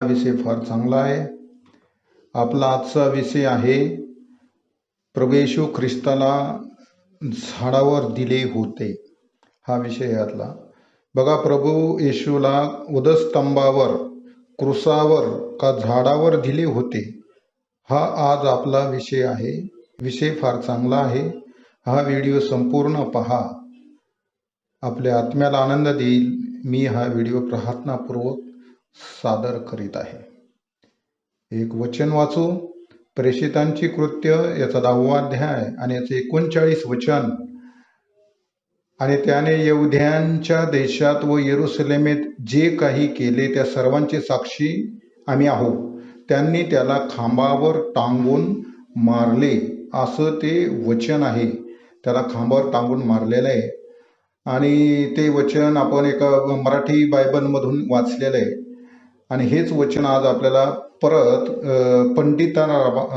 हा विषय फार चांगला आहे. आपला आजचा विषय आहे प्रवेशू ख्रिस्ताला झाडावर दिले होते. हा विषय यातला बघा प्रभू येशूला उदस्तंभावर क्रुसावर का झाडावर दिले होते हा आज आपला विषय आहे. विषय फार चांगला आहे. हा व्हिडिओ संपूर्ण पहा. आपल्या आत्म्याला आनंद देईल. मी हा व्हिडिओ प्रार्थनापूर्वक सादर करीत आहे. एक वचन वाचू. प्रेषितांची कृत्य याचा दहावा अध्याय आणि याचे एकोणचाळीस वचन. आणि त्याने यहुद्यांच्या देशात व येरुसलेमेत जे काही केले त्या सर्वांचे साक्षी आम्ही आहोत. त्यांनी त्याला खांबावर टांगून मारले. असं ते वचन आहे. त्याला खांबावर टांगून मारलेलं आहे. आणि ते वचन आपण एका मराठी बायबलमधून वाचलेलं आहे. आणि हेच वचन आज आपल्याला परत पंडिता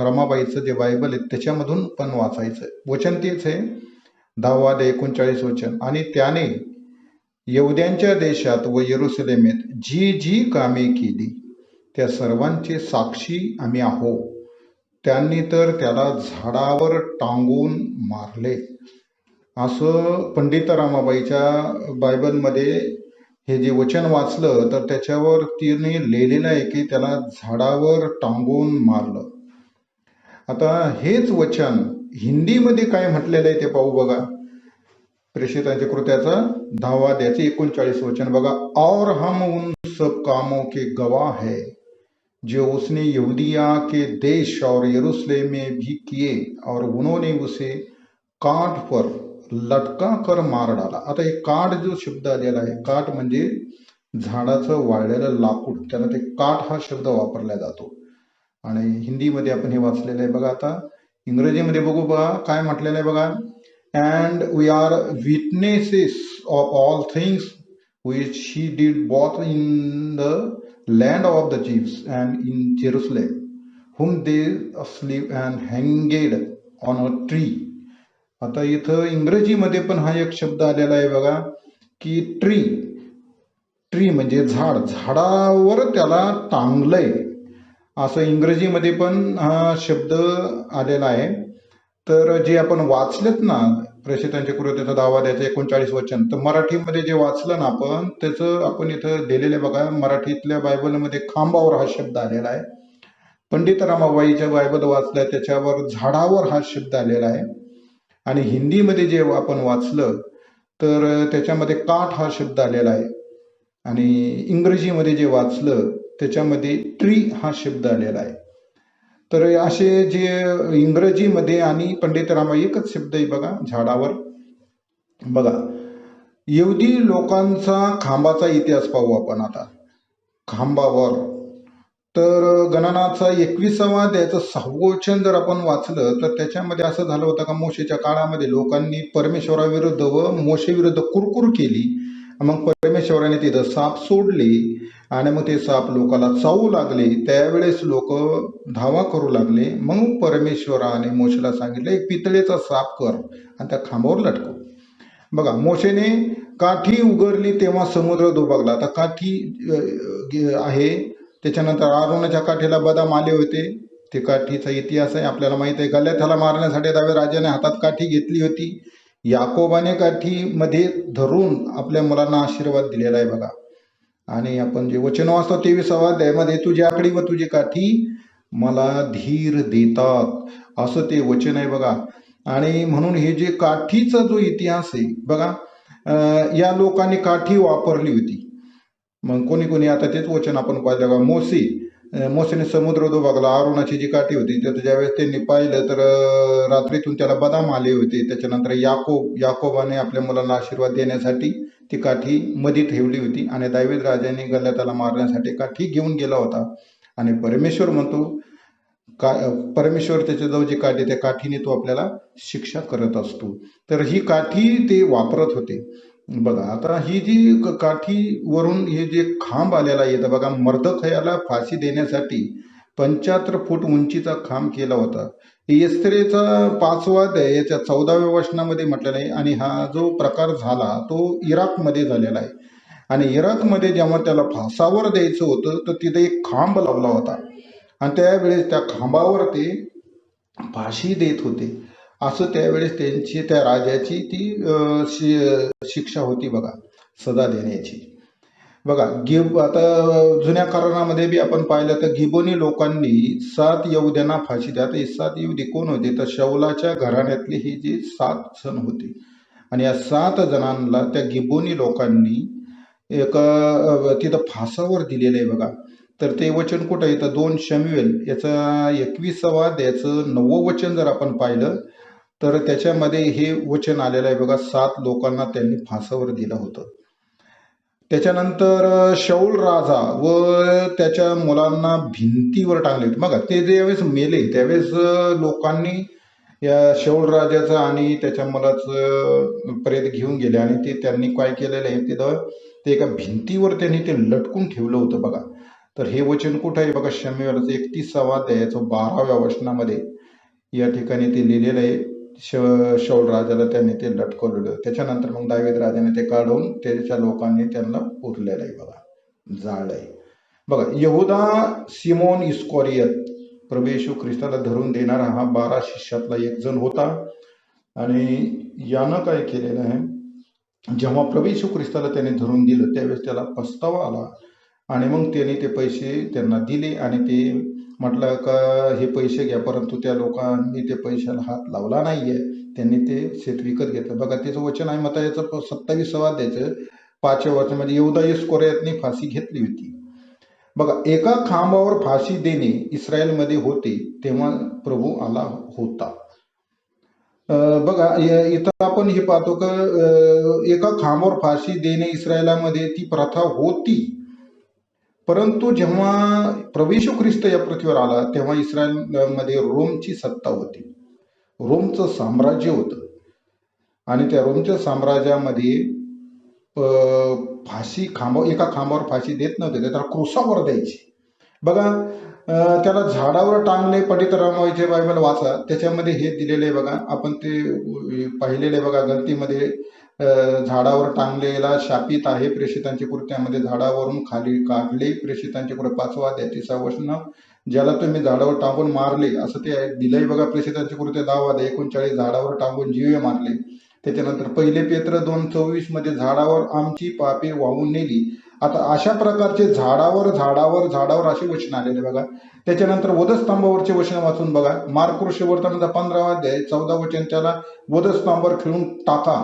रमाबाईचं जे बायबल आहे त्याच्यामधून पण वाचायचं आहे. वचन तेच आहे. दहावा दे एकोणचाळीस वचन. आणि त्याने यहुद्यांच्या देशात व येरुसलेमेत जी जी कामे केली त्या सर्वांचे साक्षी आम्ही आहोत त्यांनी तर त्याला झाडावर टांगून मारले. असं पंडित रामाबाईच्या बायबलमध्ये हे जे वचन वाचलं तर त्याच्यावर तिने लिहिलेलं आहे की त्याला झाडावर टांगून मारलं. आता हेच वचन हिंदीमध्ये काय म्हटलेलं आहे ते पाहू बघा. प्रेषितांच्या कृत्याचा दहावा द्याचे एकोणचाळीस वचन बघा. और हम उन सब कामों के गवाह है जो उसने यहूदिया के देश और यरूशलेम में भी किए और उन्होंने उसे काठ पर लटका कर मार डाला आता हे काठ जो शब्द आलेला आहे काठ म्हणजे झाडाचं वाळलेलं लाकूड. त्याला ते काठ हा शब्द वापरला जातो. आणि हिंदीमध्ये आपण हे वाचलेलं आहे बघा आता. इंग्रजीमध्ये बघू बघा काय म्हटलेलं आहे बघा? And we are witnesses of all things which she did both in the land of the Jews and in Jerusalem whom they slew and हँगेड on a tree आता इथं इंग्रजीमध्ये पण हा एक शब्द आलेला आहे बघा की ट्री ट्री म्हणजे झाड झाडावर त्याला टांगलंय असं इंग्रजीमध्ये पण हा शब्द आलेला आहे. तर जे आपण वाचलेत ना प्रेषितांच्या कृत्याचा दावा द्यायचा एकोणचाळीस वचन तर मराठीमध्ये जे वाचलं ना आपण त्याचं आपण इथं दिलेले आहे बघा मराठीतल्या बायबलमध्ये खांबावर हा शब्द आलेला आहे. पंडित रामाबाईच्या बायबल वाचलाय त्याच्यावर झाडावर हा शब्द आलेला आहे. आणि हिंदीमध्ये जे आपण वाचलं तर त्याच्यामध्ये काठ हा शब्द आलेला आहे. आणि इंग्रजीमध्ये जे वाचलं त्याच्यामध्ये ट्री हा शब्द आलेला आहे. तर असे जे इंग्रजीमध्ये आणि पंडित रामाई एकच शब्द आहे बघा झाडावर. बघा यहुदी लोकांचा खांबाचा इतिहास पाहू आपण आता. खांबावर. तर गणनाचा एकविसावा त्याचं सहावं जर आपण वाचलं तर त्याच्यामध्ये असं झालं होतं का मोशेच्या काळामध्ये लोकांनी परमेश्वराविरुद्ध व मोशेविरुद्ध कुरकुर केली. मग परमेश्वराने तिथं साप सोडले आणि मग ते साप लोकाला चावू लागले. त्यावेळेस लोक धावा करू लागले. मग परमेश्वराने मोशेला सांगितलं एक पितळेचा साप कर आणि त्या खांबावर लटकव. बघा मोशेने काठी उघडली तेव्हा समुद्र दुभागला आता काठी आहे त्याच्यानंतर अरुणाच्या काठीला बदाम आले होते. ते काठीचा इतिहास आहे आपल्याला माहीत आहे. गल्याथ्याला मारण्यासाठी दावे राजाने हातात काठी घेतली होती. याकोबाने काठीमध्ये धरून आपल्या मुलांना आशीर्वाद दिलेला आहे बघा. आणि आपण जे वचन वाचतो तेविसावा अध्यायामध्ये तुझी आकडी व तुझी काठी मला धीर देतात. असं ते वचन आहे बघा. आणि म्हणून हे जे काठीचा जो इतिहास आहे बघा या लोकांनी काठी वापरली होती. मग कोणी कोणी आता तेच वचन आपण पाहिलं बघा मोसी मोसीने मोसेने समुद्र दुभागला अरुणाची जी काठी होती तर ज्यावेळेस त्यांनी पाहिलं तर रात्रीतून त्याला बदाम आले होते. त्याच्यानंतर याकोब याकोबाने आपल्या मुलांना आशीर्वाद देण्यासाठी ती काठी मध्ये ठेवली होती आणि दावीद राजाने गल्ल्याताला मारण्यासाठी काठी घेऊन गेला होता. आणि परमेश्वर म्हणतो का परमेश्वर त्याच्याजवळ जी काठी त्या काठीने तो आपल्याला शिक्षा करत असतो. तर ही काठी ते वापरत होते. बघा आता ही जी क- काठीवरून हे जे खांब आलेला येतं बघा मर्दखयाला फाशी देण्यासाठी पंच्याहत्तर फूट उंचीचा खांब केला होता. एस्त्रेचा पाचवा अध्याय याच्या चौदाव्या वचनामध्ये म्हटलेला आहे आणि हा जो प्रकार झाला तो इराकमध्ये झालेला आहे. आणि इराकमध्ये जेव्हा त्याला फासावर द्यायचं होतं तर तिथे एक खांब लावला होता. आणि त्यावेळेस त्या खांबावर ते फाशी देत होते. असं त्यावेळेस त्यांची त्या राजाची ती शि शिक्षा होती बघा सदा देण्याची. बघा गिब आता जुन्या करारामध्ये बी आपण पाहिलं तर गिबोनी लोकांनी सात यहुद्यांना फाशी द्या तर सात यहुदी कोण होते? तर शौलाच्या घराण्यातले ही जे सात जण होते. आणि या सात जणांना त्या गिबोनी लोकांनी एक तिथं फासावर दिलेलं आहे बघा. तर ते वचन कुठं आहे? तर दोन शम्युएल याचा एकविसावा याचं नववं वचन जर आपण पाहिलं तर त्याच्यामध्ये हे वचन आलेलं आहे बघा सात लोकांना त्यांनी फासावर दिलं होतं. त्याच्यानंतर शौल राजा व त्याच्या मुलांना भिंतीवर टांगले होते. बघा ते ज्यावेळेस मेले त्यावेळेस लोकांनी या शौल राजाचं आणि त्याच्या मुलाचं प्रेत घेऊन गेले आणि ते त्यांनी काय केलेलं आहे तिथं ते एका भिंतीवर त्यांनी ते लटकून ठेवलं होतं बघा. तर हे वचन कुठं आहे बघा शमीवरचं एकतीसावा द्यायचं बाराव्या वचनामध्ये या ठिकाणी ते लिहिलेलं आहे. श शौल राजाला त्यांनी ते लटकवलेलं. त्याच्यानंतर मग दावेद राजाने ते काढून त्याच्या लोकांनी त्यांना पुरलेलं आहे बघा. जाळलं आहे. बघा यहुदा सिमोन इस्कॉरियत प्रभू येशू ख्रिस्ताला धरून देणारा हा बारा शिष्यातला एक जण होता. आणि यानं काय केलेलं आहे? जेव्हा प्रभू येशू ख्रिस्ताला त्याने धरून दिलं त्यावेळेस त्याला पस्तावा आला. आणि मग त्याने ते पैसे त्यांना दिले आणि ते म्हटलं का हे पैसे घ्या परंतु त्या लोकांनी ते पैशाला हात लावला नाहीये. त्यांनी ते शेत विकत घेतलं. बघा त्याचं वचन आहे मता याचं सत्तावीसावा द्यायचं पाचव्या वचनामध्ये येवदा कोऱ्यातनी फाशी घेतली होती. बघा एका खांबावर फाशी देणे इस्रायलमध्ये होते तेव्हा प्रभू आला होता. अं, बघा इथं आपण हे पाहतो का अं, एका खांबावर फाशी देणे इस्रायलामध्ये ती प्रथा होती. परंतु जेव्हा प्रवेशू ख्रिस्त या पृथ्वीवर आला तेव्हा इस्रायलमध्ये रोमची सत्ता होती. रोमचं साम्राज्य होतं. आणि त्या रोमच्या साम्राज्यामध्ये फाशी खांब एका खांबावर फाशी देत नव्हते. त्याला क्रुसावर द्यायची. बघा त्याला झाडावर टांगले पंडित रामाईचे बायबल वाचा त्याच्यामध्ये हे दिलेले आहे बघा. आपण ते पाहिलेले आहे बघा गलतीमध्ये. झाडावर टांगलेला शापित आहे प्रेषितांची कृत्यामध्ये झाडावरून खाली काढले प्रेषितांची कृत्य पाचवा त्याची तिसरा ज्याला तुम्ही झाडावर टांगून मारले असं ते दिलंय बघा प्रेषितांचे कृत्य दहावा एकोणचाळीस. झाडावर टांगून जीवे मारले. त्याच्यानंतर पहिले पेत्र दोन चोवीसमध्ये झाडावर आमची पापे वाहून नेली. आता अशा प्रकारचे झाडावर झाडावर झाडावर असे वचन आलेले बघा. त्याच्यानंतर वधस्तंभावरचे वचन वाचून बघा. मार्कृष वर्तमान पंधरावा अध्याय चौदा वचन त्याला वधस्तंभावर खेळून टाका.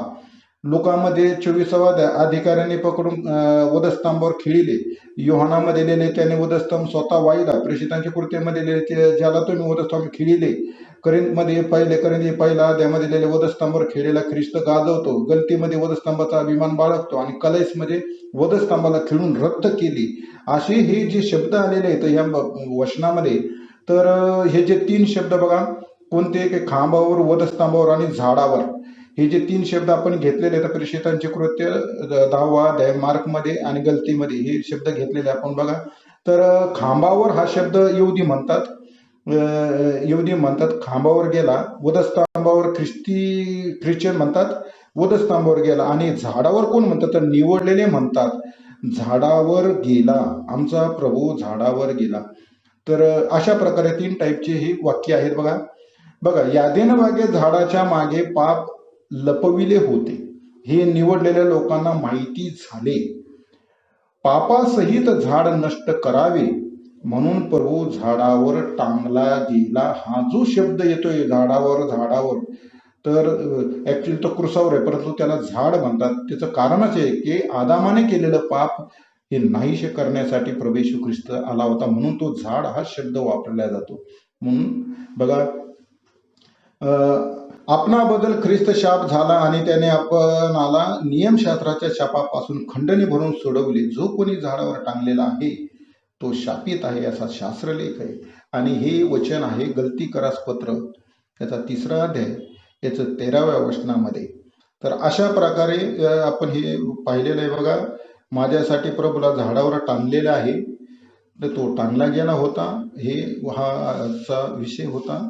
लोकांमध्ये चोवीसावा अध्याय अधिकाऱ्यांनी पकडून वधस्तंभावर खिळिले. योहानामध्ये लिहिले त्याने वधस्तंभ स्वतः वाहिला. प्रेषितांच्या कृतीमध्ये लिहिले ज्याला तुम्ही वधस्तंभ खिळिले. करिंदमध्ये पहिले करिंद पहिला त्यामध्ये लिहिले वधस्तंभावर खेळलेला ख्रिस्त गाजवतो. गलतीमध्ये वधस्तंभाचा अभिमान बाळगतो आणि कलेसमध्ये वधस्तंभाला खिळून रद्द केली. असे हे जे शब्द आलेले आहेत या वचनामध्ये तर हे जे तीन शब्द बघा कोणते? खांबावर वधस्तंभावर आणि झाडावर. हे जे तीन शब्द आपण घेतलेले आहेत प्रेषितांचे कृत्य द- दहावा अध्याय मार्कमध्ये आणि गलतीमध्ये हे शब्द घेतलेले आपण बघा. तर खांबावर हा शब्द येऊदी म्हणतात. येऊदी म्हणतात खांबावर गेला वधस्तंभावर ख्रिस्ती ख्रिश्चन म्हणतात वधस्तंभावर गेला. आणि झाडावर कोण म्हणतात? तर निवडलेले म्हणतात. झाडावर गेला आमचा प्रभू झाडावर गेला. तर अशा प्रकारे तीन टाईपचे हे वाक्य आहेत बघा. बघा यादेनं मागे झाडाच्या मागे पाप लपविले होते. हे निवडलेल्या लोकांना माहिती झाले. पापासहित झाड नष्ट करावे म्हणून प्रभू झाडावर टांगला गेला. हा जो शब्द येतोय झाडावर झाडावर तर ऍक्च्युली तो क्रुसावर आहे. परंतु त्याला झाड म्हणतात. त्याचं कारणच आहे की आदामाने केलेलं पाप हे नाहीशे करण्यासाठी प्रभू येशू ख्रिस्त आला होता. म्हणून तो झाड हा शब्द वापरला जातो. म्हणून बघा अं, आपणाबद्दल ख्रिस्त शाप झाला आणि त्याने आपणाला नियमशास्त्राच्या शापापासून खंडणी भरून सोडवली. जो कोणी झाडावर टांगलेला आहे तो शापित आहे असा शास्त्रलेख आहे. आणि हे वचन आहे गलती करास पत्र. याचा तिसरा अध्याय याचं तेराव्या वचनामध्ये. तर अशा प्रकारे आपण हे पाहिलेलं आहे बघा. माझ्यासाठी प्रभूला झाडावर टांगलेला आहे. तर तो टांगला गेला होता. हे हा चा विषय होता.